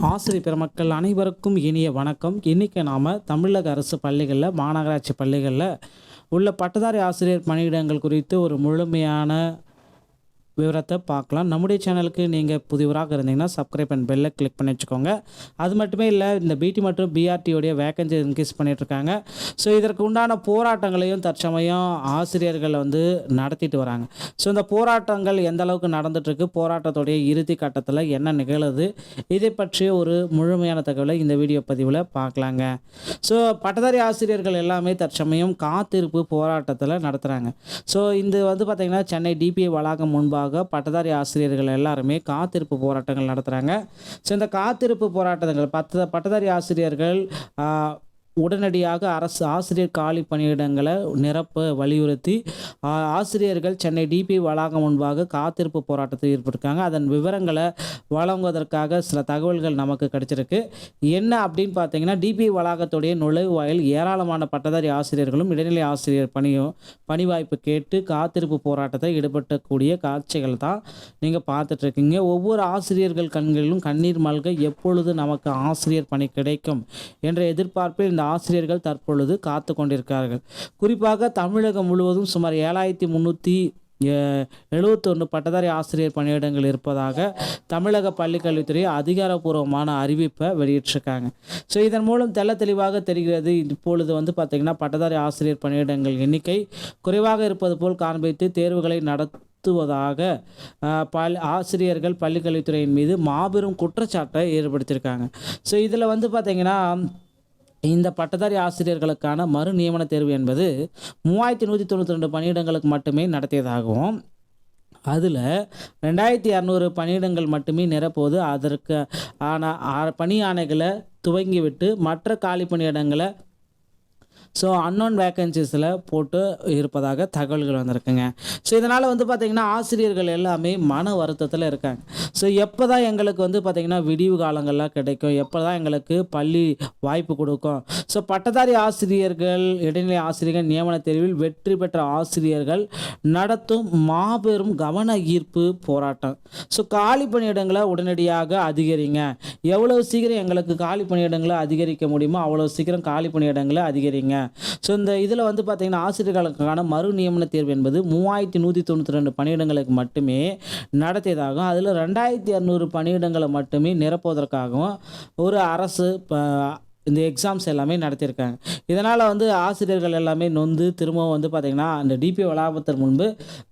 ஆசிரியர் பெருமக்கள் அனைவருக்கும் இனிய வணக்கம். இன்றைக்கி நாம் தமிழக அரசு பள்ளிகளில் மாநகராட்சி பள்ளிகளில் உள்ள பட்டதாரி ஆசிரியர் பணியிடங்கள் குறித்து ஒரு முழுமையான விவரத்தை பார்க்கலாம். நம்முடைய சேனலுக்கு நீங்கள் புதிவராக இருந்தீங்கன்னா சப்ஸ்கிரைப் அண்ட் பெல்லை கிளிக் பண்ணி வச்சுக்கோங்க. அது மட்டுமே இல்லை இந்த பிடி மற்றும் பிஆர்டியோடைய வேகன்சி இன்க்ரீஸ் பண்ணிகிட்ருக்காங்க ஸோ இதற்கு உண்டான போராட்டங்களையும் தற்சமயம் ஆசிரியர்கள் வந்து நடத்திட்டு வராங்க. ஸோ இந்த போராட்டங்கள் எந்த அளவுக்கு நடந்துட்டுருக்கு? போராட்டத்துடைய இறுதி கட்டத்தில் என்ன நிகழுது? இதை பற்றிய ஒரு முழுமையான தகவலை இந்த வீடியோ பதிவில் பார்க்கலாங்க. ஸோ பட்டதாரி ஆசிரியர்கள் எல்லாமே தற்சமயம் காத்திருப்பு போராட்டத்தில் நடத்துகிறாங்க ஸோ இது வந்து பார்த்திங்கன்னா சென்னை டிபிஐ வளாகம் முன்பாக பட்டதாரி ஆசிரியர்கள் எல்லாருமே காத்திருப்பு போராட்டங்கள் நடத்துகிறாங்க ஸோ இந்த காத்திருப்பு போராட்டங்கள் பத்த பட்டதாரி ஆசிரியர்கள் உடனடியாக அரசு ஆசிரியர் காலி பணியிடங்களை நிரப்ப வலியுறுத்தி ஆ, ஆசிரியர்கள் சென்னை டிபி வளாகம் முன்பாக காத்திருப்பு போராட்டத்தில் ஈடுபட்டிருக்காங்க. அதன் விவரங்களை வழங்குவதற்காக சில தகவல்கள் நமக்கு கிடைச்சிருக்கு. என்ன அப்படின்னு பார்த்தீங்கன்னா டிபி வளாகத்துடைய நுழைவாயில் ஏராளமான பட்டதாரி ஆசிரியர்களும் இடைநிலை ஆசிரியர் பணியும் பணி வாய்ப்பு கேட்டு காத்திருப்பு போராட்டத்தை ஈடுபட்டக்கூடிய காட்சிகள் தான் நீங்கள் பார்த்துட்ருக்கீங்க. ஒவ்வொரு ஆசிரியர்கள் கண்களிலும் கண்ணீர் மல்க எப்பொழுது நமக்கு ஆசிரியர் பணி கிடைக்கும் என்ற எதிர்பார்ப்பில் இந்த ஆசிரியர்கள் தற்பொழுது காத்து கொண்டிருக்கிறார்கள். குறிப்பாக தமிழகம் முழுவதும் சுமார் ஏழாயிரத்தி முந்நூற்றி எழுபத்தொன்று பட்டதாரி ஆசிரியர் பணியிடங்கள் இருப்பதாக தமிழக பள்ளிக்கல்வித்துறை அதிகாரப்பூர்வமான அறிவிப்பை வெளியிட்டிருக்காங்க. ஸோ இதன் மூலம் தெள்ள தெளிவாக தெரிகிறது இப்பொழுது வந்து பார்த்திங்கன்னா பட்டதாரி ஆசிரியர் பணியிடங்கள் எண்ணிக்கை குறைவாக இருப்பது போல் காண்பித்து தேர்வுகளை நடத்துவதாக பல் ஆசிரியர்கள் பள்ளிக்கல்வித்துறையின் மீது மாபெரும் குற்றச்சாட்டை ஏற்படுத்தியிருக்காங்க. ஸோ இதில் வந்து பார்த்திங்கன்னா இந்த பட்டதாரி ஆசிரியர்களுக்கான மறு நியமன தேர்வு என்பது மூவாயிரத்தி நூற்றி தொண்ணூற்றி ரெண்டு பணியிடங்களுக்கு மட்டுமே நடத்தியதாகவும் அதில் ரெண்டாயிரத்தி இரநூறு பணியிடங்கள் மட்டுமே நிரப்போது அதற்கு ஆன ஆ- பணி ஆணைகளை துவங்கிவிட்டு மற்ற காலி பணியிடங்களை ஸோ அன்னோன் வேக்கன்சிஸில் போட்டு இருப்பதாக தகவல்கள் வந்திருக்குங்க. ஸோ இதனால் வந்து பார்த்திங்கன்னா ஆசிரியர்கள் எல்லாமே மன வருத்தத்தில் இருக்காங்க. ஸோ எப்போ தான் எங்களுக்கு வந்து பார்த்திங்கன்னா விடிவு காலங்கள்லாம் கிடைக்கும் எப்போ தான் எங்களுக்கு பள்ளி வாய்ப்பு கொடுக்கும். ஸோ பட்டதாரி ஆசிரியர்கள் இடைநிலை ஆசிரியர்கள் நியமன தேர்வில் வெற்றி பெற்ற ஆசிரியர்கள் நடத்தும் மாபெரும் கவன ஈர்ப்பு போராட்டம். ஸோ காலி பணியிடங்களை உடனடியாக அதிகரிங்க. எவ்வளோ சீக்கிரம் எங்களுக்கு காலி பணியிடங்களை அதிகரிக்க முடியுமோ அவ்வளோ சீக்கிரம் காலி பணியிடங்களை அதிகரிங்க. ஸோ இந்த இதில் வந்து பார்த்திங்கன்னா ஆசிரியர்களுக்கான மறு நியமன தேர்வு என்பது மூவாயிரத்தி நூற்றி தொண்ணூற்றி ரெண்டு பணியிடங்களுக்கு மட்டுமே நடத்தியதாகவும் அதில் ரெண்டாயிரத்தி இரநூறு பணியிடங்களை மட்டுமே நிரப்புவதற்காகவும் ஒரு அரசு ப- இந்த எக்ஸாம்ஸ் எல்லாமே நடத்தியிருக்காங்க. இதனால் வந்து ஆசிரியர்கள் எல்லாமே நொந்து திரும்பவும் வந்து பார்த்திங்கன்னா அந்த டிபி வளாகத்திற்கு முன்பு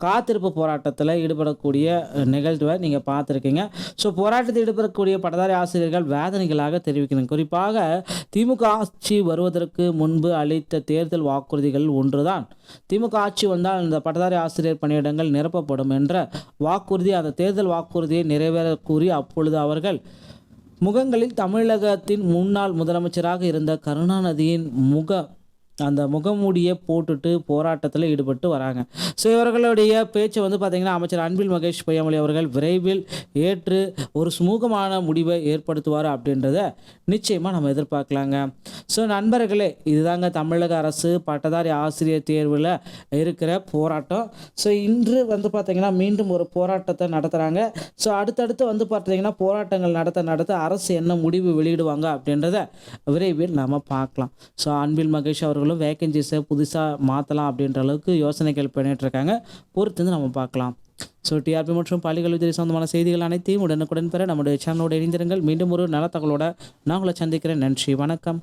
காத்திருப்பு போராட்டத்தில் ஈடுபடக்கூடிய நிகழ்வை நீங்கள் பார்த்துருக்கீங்க. ஸோ போராட்டத்தில் ஈடுபடக்கூடிய பட்டதாரி ஆசிரியர்கள் வேதனைகளாக தெரிவிக்கணும். குறிப்பாக திமுக ஆட்சி வருவதற்கு முன்பு அளித்த தேர்தல் வாக்குறுதிகள் ஒன்றுதான். திமுக ஆட்சி வந்தால் இந்த பட்டதாரி ஆசிரியர் பணியிடங்கள் நிரப்பப்படும் என்ற வாக்குறுதி அந்த தேர்தல் வாக்குறுதியை நிறைவேற கூறி அப்பொழுது அவர்கள் முகங்களில் தமிழகத்தின் முன்னாள் முதலமைச்சராக இருந்த கருணாநிதியின் முக அந்த முகமூடியை போட்டுட்டு போராட்டத்தில் ஈடுபட்டு வராங்க. ஸோ இவர்களுடைய பேச்சை வந்து பார்த்திங்கன்னா அமைச்சர் அன்பில் மகேஷ் பொய்யாமொழி அவர்கள் விரைவில் ஏற்று ஒரு சுமூகமான முடிவை ஏற்படுத்துவார் அப்படின்றத நிச்சயமாக நம்ம எதிர்பார்க்கலாங்க. ஸோ நண்பர்களே இதுதாங்க தமிழக அரசு பட்டதாரி ஆசிரியர் தேர்வில் இருக்கிற போராட்டம். ஸோ இன்று வந்து பார்த்திங்கன்னா மீண்டும் ஒரு போராட்டத்தை நடத்துகிறாங்க ஸோ அடுத்தடுத்து வந்து பார்த்திங்கன்னா போராட்டங்கள் நடத்த நடத்த அரசு என்ன முடிவு வெளியிடுவாங்க அப்படின்றத விரைவில் நாம் பார்க்கலாம். ஸோ அன்பில் மகேஷ் அவர்கள் அவர்களும் வேக்கன்சிஸை புதுசாக மாற்றலாம் அப்படின்ற அளவுக்கு யோசனைகள் பண்ணிட்டு இருக்காங்க. பொறுத்து வந்து நம்ம பார்க்கலாம். ஸோ டிஆர்பி மற்றும் பள்ளிக்கல்வித்துறை சம்பந்தமான செய்திகள் அனைத்தையும் உடனுக்குடன் பெற நம்முடைய சேனலோட இணைந்திருங்கள். மீண்டும் ஒரு நல தகவலோட நான் உங்களை சந்திக்கிறேன். நன்றி. வணக்கம்.